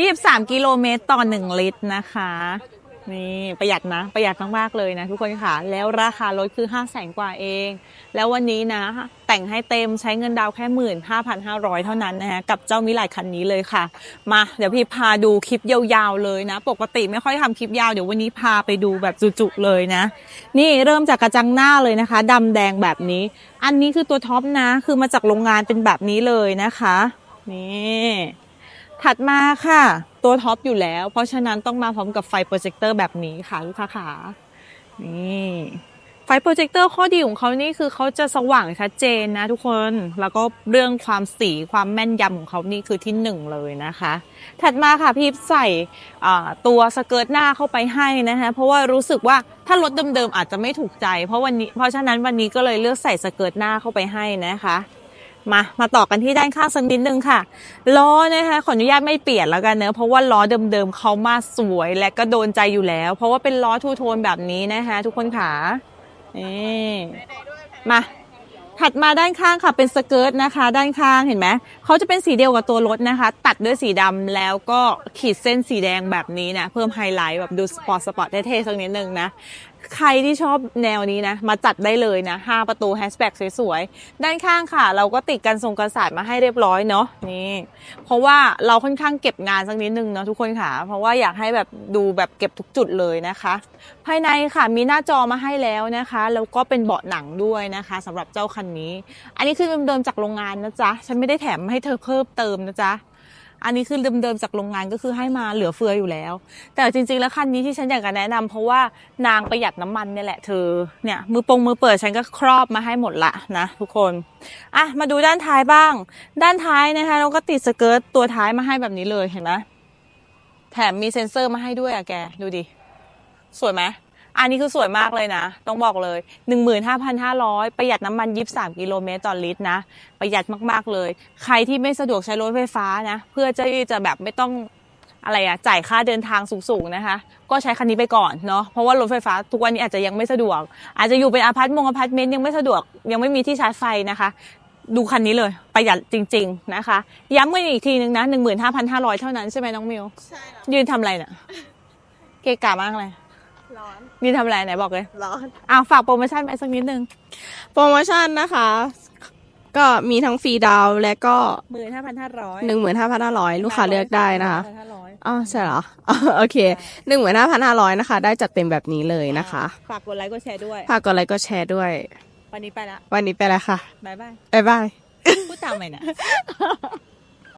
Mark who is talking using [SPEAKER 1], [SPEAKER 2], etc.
[SPEAKER 1] 23กิโลเมตรต่อ1ลิตรนะคะ นี่ประหยัดนะ ประหยัดมากๆเลยนะทุกคนค่ะ แล้วราคารถคือ5 0 0แสนกว่าเอง แล้ววันนี้นะ แต่งให้เต็มใช้เงินดาวน์แค่15,500เท่านั้นนะคะกับเจ้ามิลายคันนี้เลยค่ะ มาเดี๋ยวพี่พาดูคลิปยาวๆเลยนะ ปกติไม่ค่อยทำคลิปยาวเดี๋ยววันนี้พาไปดูแบบจุๆเลยนะ นี่เริ่มจากกระจังหน้าเลยนะคะดำแดงแบบนี้ อันนี้คือตัวท็อปนะ คือมาจากโรงงานเป็นแบบนี้เลยนะคะ นี่ ถัดมาค่ะ ตัวท็อปอยู่แล้ว เพราะฉะนั้นต้องมาพร้อมกับไฟโปรเจคเตอร์แบบนี้ค่ะลูกค้าขานี่ไฟโปรเจคเตอร์ข้อดีของเขานี่คือเขาจะสว่างชัดเจนนะทุกคน แล้วก็เรื่องความสีความแม่นยำของเขานี่คือที่หนึ่งเลยนะคะ ถัดมาค่ะพี่ใส่ตัวสเกิร์ตหน้าเข้าไปให้นะคะ เพราะว่ารู้สึกว่าถ้ารถเดิมๆอาจจะไม่ถูกใจ เพราะวันนี้เพราะฉะนั้นวันนี้ก็เลยเลือกใส่สเกิร์ตหน้าเข้าไปให้นะคะ มามาต่อกันที่ด้านข้างสักนิดนึงค่ะล้อนะคะขออนุญาตไม่เปลี่ยนแล้วกันเนอะเพราะว่าล้อเดิมๆเขามาสวยและก็โดนใจอยู่แล้ว เพราะว่าเป็นล้อทูโทนแบบนี้นะคะ ทุกคนขานี่มา ถัดมาด้านข้างค่ะเป็นสเกิร์ตนะคะ ด้านข้างเห็นไหมเขาจะเป็นสีเดียวกับตัวรถนะคะ ตัดด้วยสีดำแล้วก็ขีดเส้นสีแดงแบบนี้นะ เพิ่มไฮไลท์แบบดูสปอร์ตสปอร์ตเท่ๆสักนิดนึงนะ ใครที่ชอบแนวนี้นะ มาจัดได้เลยนะ 5 ประตูแฮชแบ็กสวยๆ ด้านข้างค่ะ เราก็ติดกันทรงกันศาสตร์มาให้เรียบร้อยเนาะนี่ เพราะว่าเราค่อนข้างเก็บงานสักนิดนึงเนาะทุกคนค่ะ เพราะว่าอยากให้แบบดูแบบเก็บทุกจุดเลยนะคะ ภายในค่ะมีหน้าจอมาให้แล้วนะคะแล้วก็เป็นเบาะหนังด้วยนะคะสำหรับเจ้าคันนี้ อันนี้คือเดิมๆจากโรงงานนะจ๊ะ ฉันไม่ได้แถมให้เธอเพิ่มเติมนะจ๊ะ อันนี้คือเดิมๆจากโรงงานก็คือให้มาเหลือเฟืออยู่แล้ว แต่จริงๆแล้วคันนี้ที่ฉันอยากจะแนะนำเพราะว่านางประหยัดน้ำมันเนี่ยแหละเธอ เนี่ยมือปงมือเปิดฉันก็ครอบมาให้หมดละนะทุกคน อะมาดูด้านท้ายบ้าง ด้านท้ายนะคะเราก็ติดสเกิร์ตตัวท้ายมาให้แบบนี้เลยเห็นไหมแถมมีเซ็นเซอร์มาให้ด้วยอะแกดูดิ สวยไหม อันนี้คือสวยมากเลยนะ ต้องบอกเลย 15,500 ประหยัดน้ำมัน 23 กิโลเมตรต่อลิตรนะ ประหยัดมากๆเลย ใครที่ไม่สะดวกใช้รถไฟฟ้านะ เพื่อจะจะแบบไม่ต้องอะไรอะจ่ายค่าเดินทางสูงๆนะคะ ก็ใช้คันนี้ไปก่อนเนาะเพราะว่ารถไฟฟ้าทุกวันนี้อาจจะยังไม่สะดวก อาจจะอยู่เป็นอพาร์ตมงอพาร์ตเมนต์ยังไม่สะดวก ยังไม่มีที่ชาร์จไฟนะคะ ดูคันนี้เลยประหยัดจริง ๆนะคะ ย้ำกันอีกทีนึงนะ 15,500 เท่านั้นใช่ไหมน้องมิว
[SPEAKER 2] ใช่แล้ว
[SPEAKER 1] ยืนทำอะไรเนี่ยเกะกะมากเลย
[SPEAKER 2] ร้อน
[SPEAKER 1] ยืนทำอะไรไหนบอกเลย
[SPEAKER 2] ร้อน
[SPEAKER 1] อ้าวฝากโปรโมชั่นไปสักนิดนึง
[SPEAKER 2] โปรโมชั่นนะคะ ก็มีทั้งฟรีดาวน์และก็
[SPEAKER 1] หมื่นห้าพันห้าร้อย
[SPEAKER 2] หนึ่งหมื่นห้าพันห้าร้อยลูกค้าเลือกได้นะคะ
[SPEAKER 1] ห้าร้อย
[SPEAKER 2] อ๋อใช่เหรออ๋อโอเคหนึ่งหมื่นห้าพันห้าร้อยนะคะ ได้จัดเต็มแบบนี้เลยนะคะ
[SPEAKER 1] ฝากกดไลค์กดแชร์ด้วย
[SPEAKER 2] ฝากกดไลค์กดแชร์ด้วย
[SPEAKER 1] วันนี้ไปละ
[SPEAKER 2] วันนี้ไปแล้วค่ะ
[SPEAKER 1] บายบาย
[SPEAKER 2] บ๊ายบาย
[SPEAKER 1] พูดตามไหมนะ